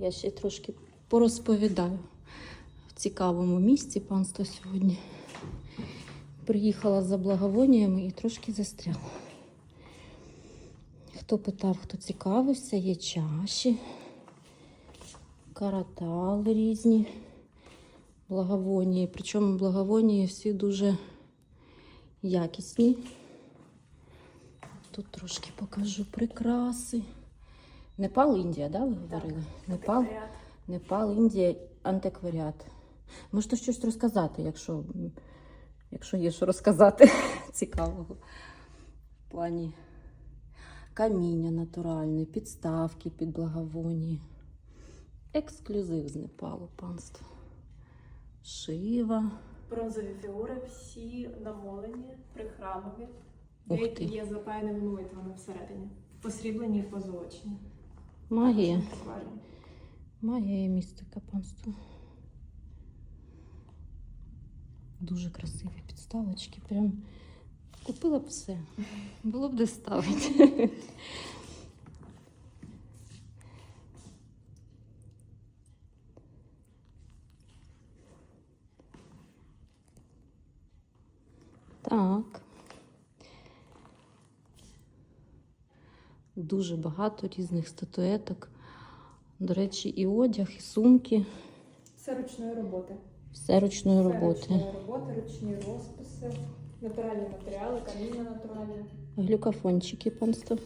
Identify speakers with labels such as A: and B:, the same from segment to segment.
A: Я ще трошки порозповідаю в цікавому місці панство сьогодні. Приїхала за благовоніями і трошки застряла. Хто питав, хто цікавився, є чаші, каратали різні, благовонії. Причому благовонії всі дуже якісні. Тут трошки покажу прикраси. Непал, Індія, да, ви говорили? Непал, Непал, Індія, антикваріат. Можете щось розказати, якщо, якщо є що розказати цікавого. В плані каміння натуральне, підставки під благовонії. Ексклюзив з Непалу, панство. Шива.
B: Бронзові фігури всі намолені, прихрамові.
A: Ух
B: Деякі
A: ти.
B: є запаяними молитвами всередині. Посріблені і позолочені.
A: Магія. Магія і містика панство. Дуже красиві підставочки. Прям купила б все. Було б де ставити. Так. Дуже багато різних статуеток. До речі, і одяг, і сумки.
B: Все ручної роботи.
A: Все ручної
B: Все
A: роботи.
B: ручної роботи, ручні розписи, натуральні матеріали, каміння натуральне.
A: Глюкофончики панство.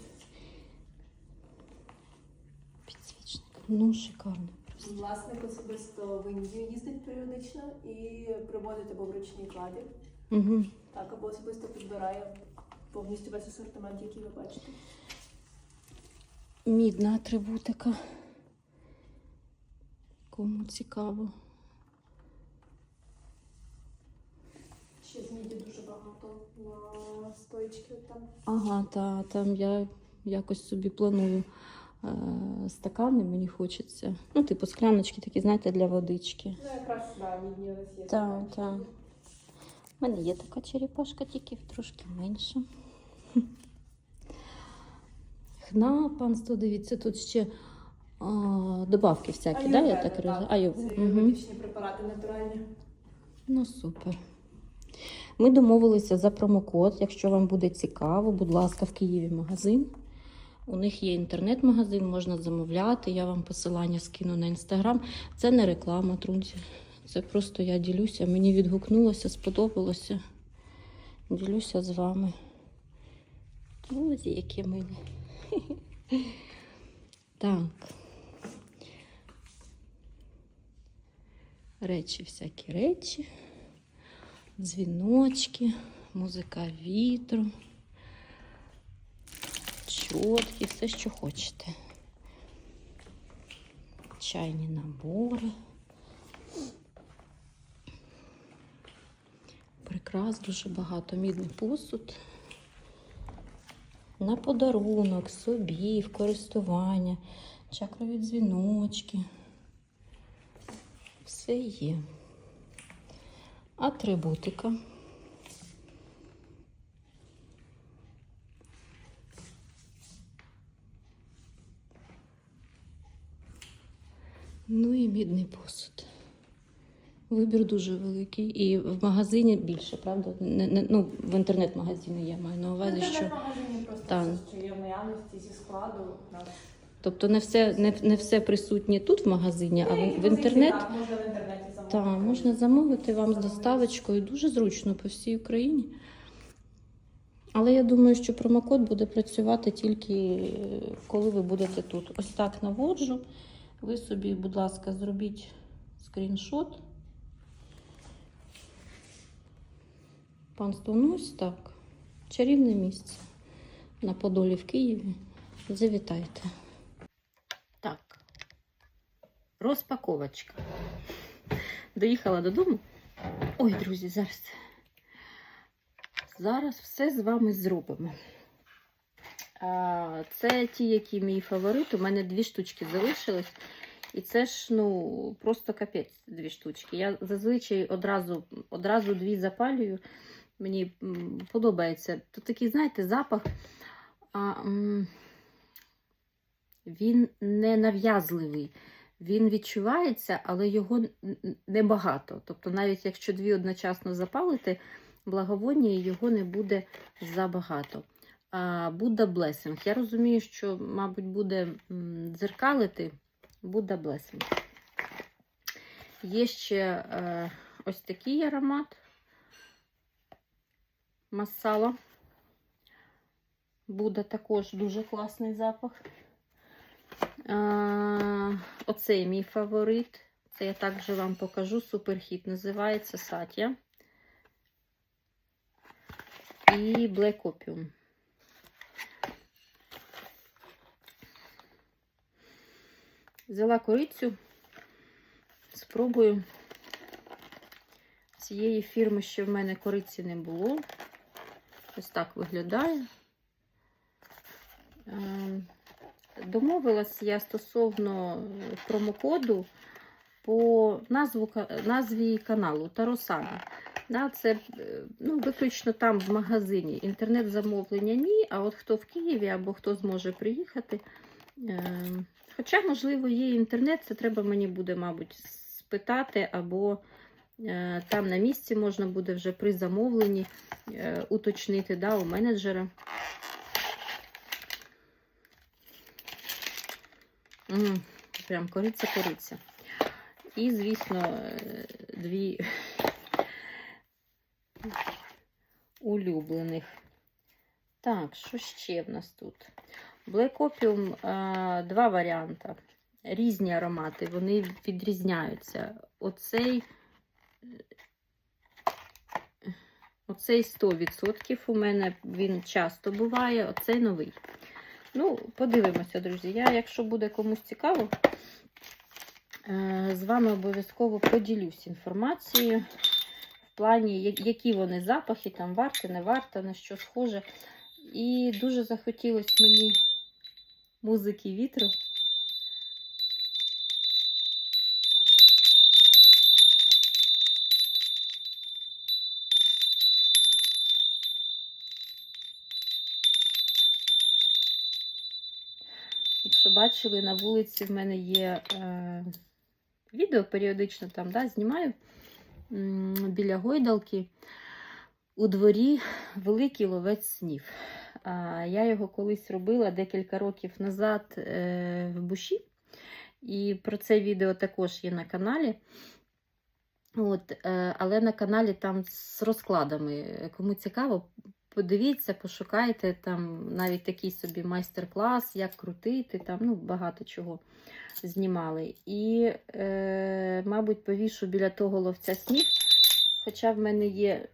A: Підсвічник. Ну, шикарно. просто.
B: Власник особисто в Індію їздить періодично і приводить або в ручній кладі,
A: Угу.
B: так, або особисто підбирає повністю весь асортимент, який ви бачите.
A: Мідна атрибутика. Кому цікаво.
B: Ще з міді дуже багато на стоїчки там.
A: Ага, та там я якось собі планую е, стакани, мені хочеться. Ну, типу, скляночки такі, знаєте, для водички.
B: Ну, якраз да, мідні у нас є.
A: Так, так. У мене є така черепашка, тільки трошки менша. Хна, панство, дивіться, тут ще а, добавки всякі, да, я так розумію? Аю.
B: Це
A: Угу.
B: препарати натуральні.
A: Ну, супер. Ми домовилися за промокод. Якщо вам буде цікаво, будь ласка, в Києві магазин. У них є інтернет-магазин, можна замовляти. Я вам посилання скину на інстаграм. Це не реклама, друзі. Це просто я ділюся. Мені відгукнулося, сподобалося. Ділюся з вами. Друзі, які милі. Так. Речі, всякі речі, дзвіночки, музика вітру, чотки, все, що хочете. Чайні набори. Прикрас дуже багато. Мідний посуд. На подарунок, собі, в користування, чакрові дзвіночки. Все є. Атрибутика. Ну і мідний посуд. Вибір дуже великий. І в магазині більше, правда? Не, не, ну, в інтернет-магазині я маю на увазі, що.
B: Інтернет-магазині просто
A: Так.
B: все, що є в наявності зі складу. у нас.
A: Тобто не все, не, не все присутнє тут в магазині, а в, в інтернет.
B: Так, можна в інтернеті замовити.
A: Так, можна замовити вам з доставочкою. Дуже зручно по всій Україні. Але я думаю, що промокод буде працювати тільки е, коли ви будете тут. Ось так наводжу. Ви собі, будь ласка, зробіть скріншот. Панство, ну так. Чарівне місце на Подолі в Києві. Завітайте. Так. Розпаковочка. Доїхала додому. Ой, друзі, зараз. Зараз все з вами зробимо. Це ті, які мій фаворит. У мене дві штучки залишились. І це ж ну, просто капець дві штучки. Я зазвичай одразу, одразу дві запалюю. Мені подобається. Тут такий, знаєте, запах. А, він не нав'язливий. Він відчувається, але його небагато. Тобто, навіть якщо дві одночасно запалити, благовоння його не буде забагато. А, Buddha Я розумію, що, мабуть, буде дзеркалити Buddha Blessing. Є ще е, ось такий аромат масала. Буде також дуже класний запах. А, оцей мій фаворит. Це я також вам покажу. Суперхіт. Називається Сатія. І Black Opium. Взяла корицю. Спробую. Цієї фірми ще в мене кориці не було. Ось так виглядає. Ем, Домовилась я стосовно промокоду по назву, назві каналу Таросана. Це е, ну, виключно там в магазині. Інтернет-замовлення ні, а от хто в Києві або хто зможе приїхати. Ем, Хоча, можливо, є інтернет, це треба мені буде, мабуть, спитати, або е, там на місці можна буде вже при замовленні е, уточнити да, у менеджера. Прям кориця-кориця. І, звісно, е, дві улюблених. Так, що ще в нас тут? Black Opium е, два варіанти. Різні аромати, вони відрізняються. Оцей, е, оцей 100% у мене він часто буває, оцей новий. Ну, подивимося, друзі. Я, якщо буде комусь цікаво, е, з вами обов'язково поділюсь інформацією в плані, які вони запахи, там варте, не варте, на що схоже. І дуже захотілося мені музики вітру. Якщо бачили, на вулиці в мене є е, відео періодично там да, знімаю біля гойдалки. У дворі великий ловець снів. Я його колись робила декілька років назад е, в буші. І про це відео також є на каналі. От, е, але на каналі там з розкладами. Кому цікаво, подивіться, пошукайте там навіть такий собі майстер-клас, як крутити, там ну, багато чого знімали. І, е, мабуть, повішу біля того ловця снів. Хоча в мене є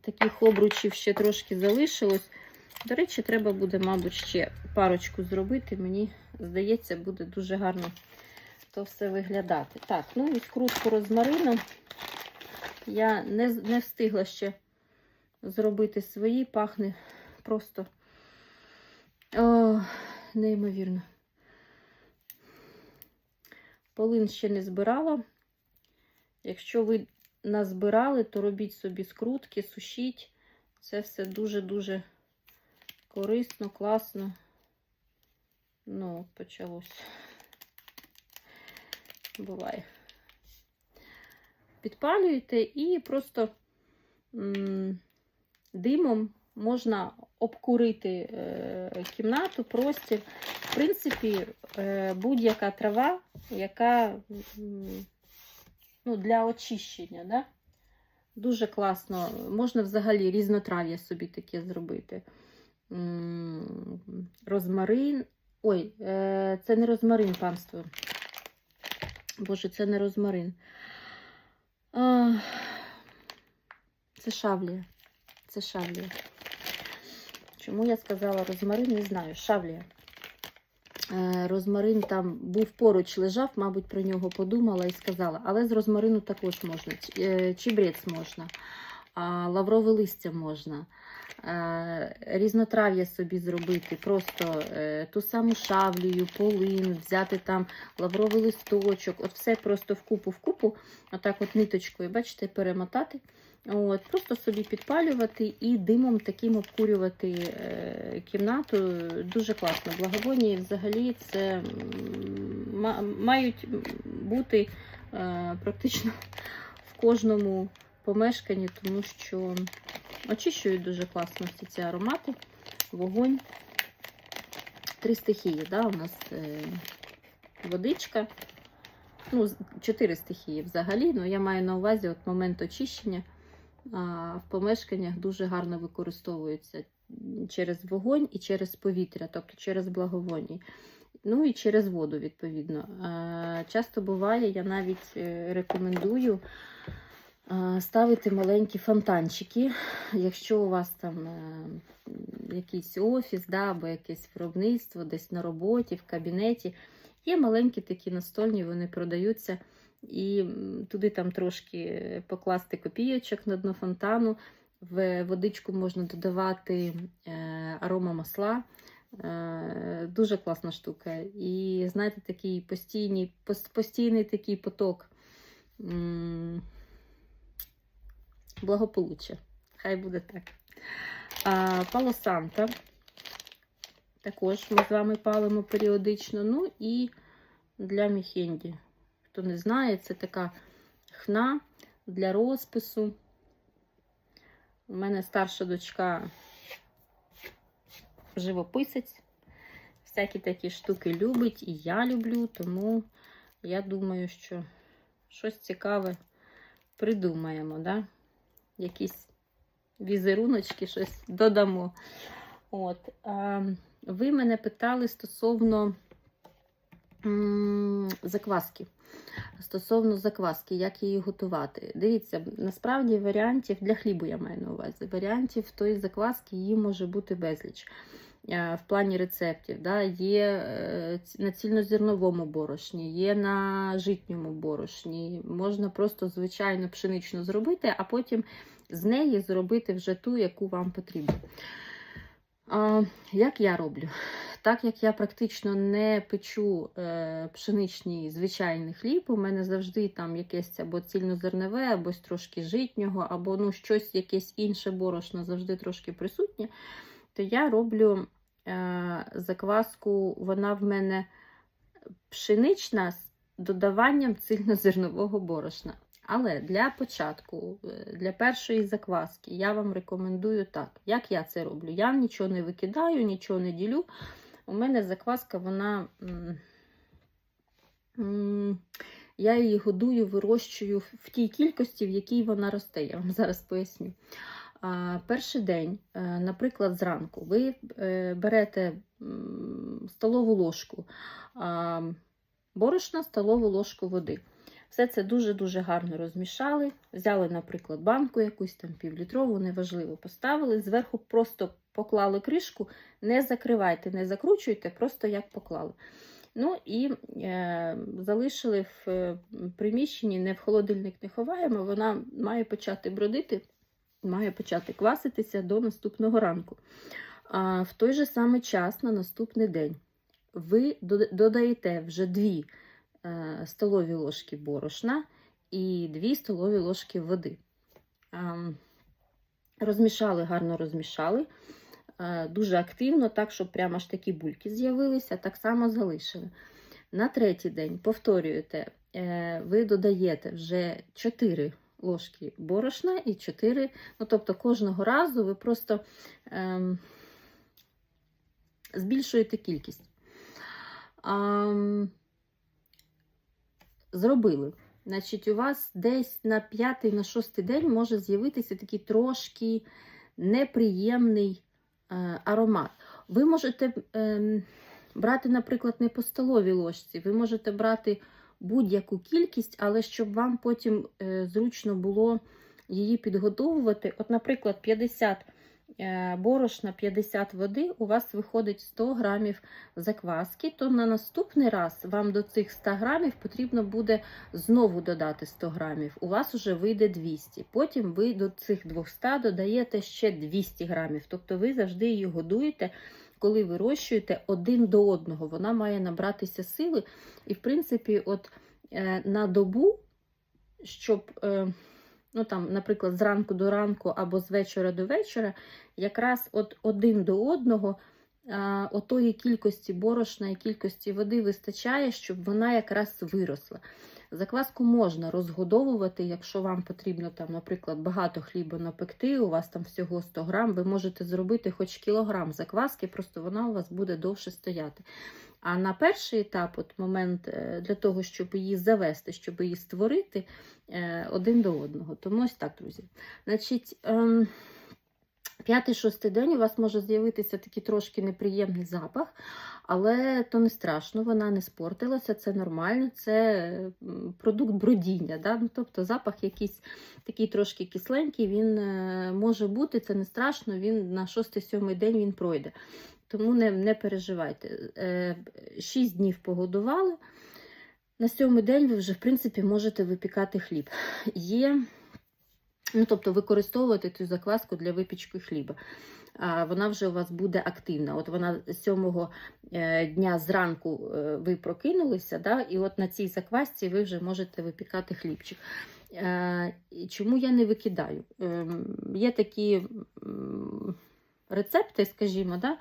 A: таких обручів ще трошки залишилось. До речі, треба буде, мабуть, ще парочку зробити. Мені здається, буде дуже гарно то все виглядати. Так, ну і скрутку розмарину. Я не, не встигла ще зробити свої, пахне просто О, неймовірно. Полин ще не збирала. Якщо ви назбирали, то робіть собі скрутки, сушіть. Це все дуже-дуже корисно, класно. Ну, почалось. Буває. Підпалюєте і просто димом можна обкурити е, кімнату, простір. В принципі, е, будь-яка трава, яка ну, для очищення, да? дуже класно. Можна взагалі різнотрав'я собі таке зробити. Розмарин. Ой, е, це не розмарин, панство. Боже, це не розмарин. Це шавлія. Це шавлія. Чому я сказала розмарин, не знаю. Шавлія. Е, Розмарин там був поруч, лежав, мабуть, про нього подумала і сказала. Але з розмарину також можна. Е, Чібрець можна, лаврове листя можна. е, Різнотрав'я собі зробити, просто е, ту саму шавлію, полин, взяти там лавровий листочок, от все просто в купу в купу, отак от ниточкою, бачите, перемотати От, Просто собі підпалювати і димом таким обкурювати е, кімнату. Дуже класно. Благовонії взагалі це мають бути е, практично в кожному помешканні, тому що очищують дуже класно всі ці аромати, вогонь. Три стихії, да, у нас е, водичка. Ну, чотири стихії взагалі, але я маю на увазі от момент очищення в помешканнях дуже гарно використовуються через вогонь і через повітря, тобто через благовоній. Ну і через воду, відповідно. Часто буває, я навіть е, рекомендую ставити маленькі фонтанчики. Якщо у вас там е, якийсь офіс, да, або якесь виробництво, десь на роботі, в кабінеті. Є маленькі такі настольні, вони продаються. І туди там трошки покласти копійочок на дно фонтану. В водичку можна додавати е, арома масла. Е, дуже класна штука. І знаєте, такий постійний, постійний такий поток благополуччя. Хай буде так. А, Пало Санта. Також ми з вами палимо періодично. Ну і для Міхенді. Хто не знає, це така хна для розпису. У мене старша дочка живописець. Всякі такі штуки любить, і я люблю, тому я думаю, що щось цікаве придумаємо, да? якісь візеруночки, щось додамо. От. А, ви мене питали стосовно закваски. Стосовно закваски, як її готувати. Дивіться, насправді варіантів для хлібу я маю на увазі. Варіантів тої закваски її може бути безліч. Е, В плані рецептів. Да? Є е, на цільнозерновому борошні, є на житньому борошні. Можна просто звичайно пшеничну зробити, а потім з неї зробити вже ту, яку вам потрібно. Як я роблю? Так як я практично не печу е, пшеничний звичайний хліб, у мене завжди там якесь або цільнозернове, або трошки житнього, або ну, щось якесь інше борошно завжди трошки присутнє, то я роблю е, закваску, вона в мене пшенична з додаванням цільнозернового борошна. Але для початку, е, для першої закваски, я вам рекомендую так. Як я це роблю? Я нічого не викидаю, нічого не ділю. У мене закваска, вона. Я її годую, вирощую в- в тій кількості, в якій вона росте. Я вам зараз поясню. Перший день, е, наприклад, зранку, ви е, берете столову ложку борошна, столову ложку води. Все це дуже-дуже гарно розмішали. Взяли, наприклад, банку якусь там півлітрову, неважливо, поставили. Зверху просто поклали кришку, не закривайте, не закручуйте, просто як поклали. Ну і е, залишили в е, приміщенні, не в холодильник не ховаємо, вона має почати бродити, має почати кваситися до наступного ранку. А в той же самий час на наступний день ви додаєте вже дві столові ложки борошна і 2 столові ложки води. Ем, Розмішали, гарно розмішали, е, дуже активно, так, щоб прямо аж такі бульки з'явилися, так само залишили. На третій день повторюєте, е, ви додаєте вже 4 ложки борошна і 4, ну тобто кожного разу ви просто ем, збільшуєте кількість. Ам, зробили. Значить, у вас десь на п'ятий, на шостий день може з'явитися такий трошки неприємний е, аромат. Ви можете ем, брати, наприклад, не по столовій ложці, ви можете брати будь-яку кількість, але щоб вам потім е, зручно було її підготовувати. От, наприклад, 50 е, борошна, 50 води, у вас виходить 100 грамів закваски, то на наступний раз вам до цих 100 грамів потрібно буде знову додати 100 грамів. У вас вже вийде 200. Потім ви до цих 200 додаєте ще 200 грамів. Тобто ви завжди її годуєте, коли вирощуєте один до одного. Вона має набратися сили. І, в принципі, от е, на добу, щоб. Ну там, наприклад, зранку до ранку або з вечора до вечора, якраз от один до одного а, отої кількості борошна і кількості води вистачає, щоб вона якраз виросла. Закваску можна розгодовувати, якщо вам потрібно, там, наприклад, багато хліба напекти, у вас там всього 100 грам, ви можете зробити хоч кілограм закваски, просто вона у вас буде довше стояти. А на перший етап, от момент е, для того, щоб її завести, щоб її створити е, один до одного. Тому ось так, друзі. Значить, ем, П'ятий-шостий день у вас може з'явитися такий трошки неприємний запах, але то не страшно, вона не спортилася, це нормально, це продукт бродіння. Да? Ну, тобто запах якийсь такий трошки кисленький, він е, може бути, це не страшно, він на шостий-сьомий день він пройде. Тому не, не переживайте. Е, Шість днів погодували. На сьомий день ви вже, в принципі, можете випікати хліб. Є Ну, тобто використовувати цю закваску для випічки хліба. А, Вона вже у вас буде активна. От вона сьомого е, дня зранку е, ви прокинулися, да, і от на цій заквасці ви вже можете випікати хлібчик. Е, Чому я не викидаю? Ем, Є такі рецепти, скажімо, да,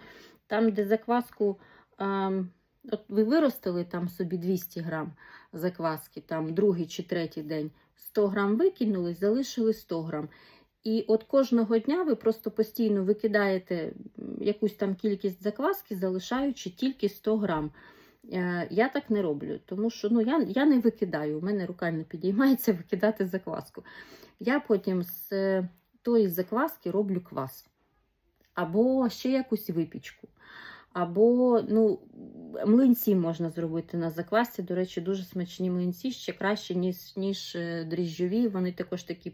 A: там, де закваску. ем, От ви виростили там собі 200 грам закваски, там другий чи третій день. 100 грам викинули, залишили 100 грам. І от кожного дня ви просто постійно викидаєте якусь там кількість закваски, залишаючи тільки 100 грам. Е, Я так не роблю, тому що ну, я, я не викидаю, у мене рука не підіймається викидати закваску. Я потім з е, тої закваски роблю квас. Або ще якусь випічку. Або ну, млинці можна зробити на заквасці. До речі, дуже смачні млинці, ще краще, ніж, ніж е, дріжджові. Вони також такі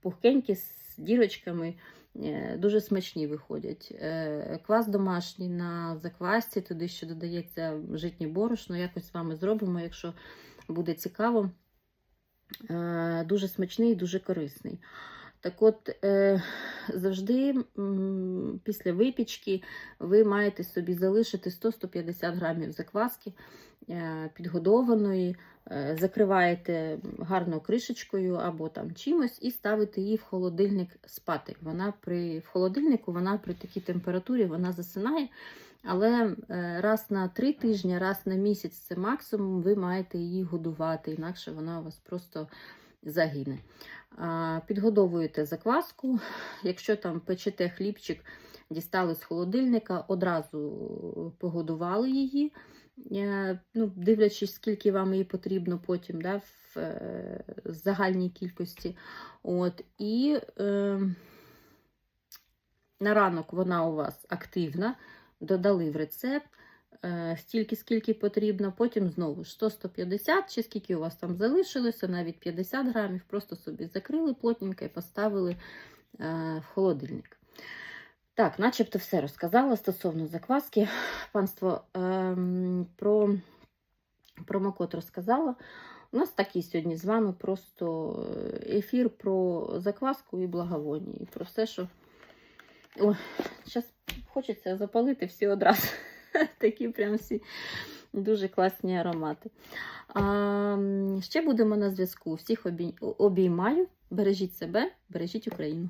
A: пухкенькі з дірочками, е, дуже смачні виходять. Е, Квас домашній на заквасці, туди ще додається житнє борошно. Якось з вами зробимо, якщо буде цікаво. Дуже смачний і дуже корисний. Так от, е, завжди після випічки ви маєте собі залишити 100-150 грамів закваски е, підгодованої, е, закриваєте гарно кришечкою або там чимось і ставите її в холодильник спати. Вона при, в холодильнику вона при такій температурі вона засинає. Але раз на три тижні, раз на місяць це максимум, ви маєте її годувати, інакше вона у вас просто загине. Підгодовуєте закваску. Якщо там печете хлібчик, дістали з холодильника, одразу погодували її, Е, ну, дивлячись, скільки вам її потрібно потім да, в е, загальній кількості. От, І е, на ранок вона у вас активна, додали в рецепт. Е, Стільки, скільки потрібно, потім знову ж 100-150, чи скільки у вас там залишилося, навіть 50 грамів, просто собі закрили плотненько і поставили е, в холодильник. Так, начебто все розказала стосовно закваски. Панство ем, про промокод розказала. У нас такий сьогодні з вами просто ефір про закваску і благовоння. І про все, що. Ой, зараз хочеться запалити всі одразу. Такі прям всі дуже класні аромати. А, ще будемо на зв'язку. Всіх обіймаю. Бережіть себе, бережіть Україну.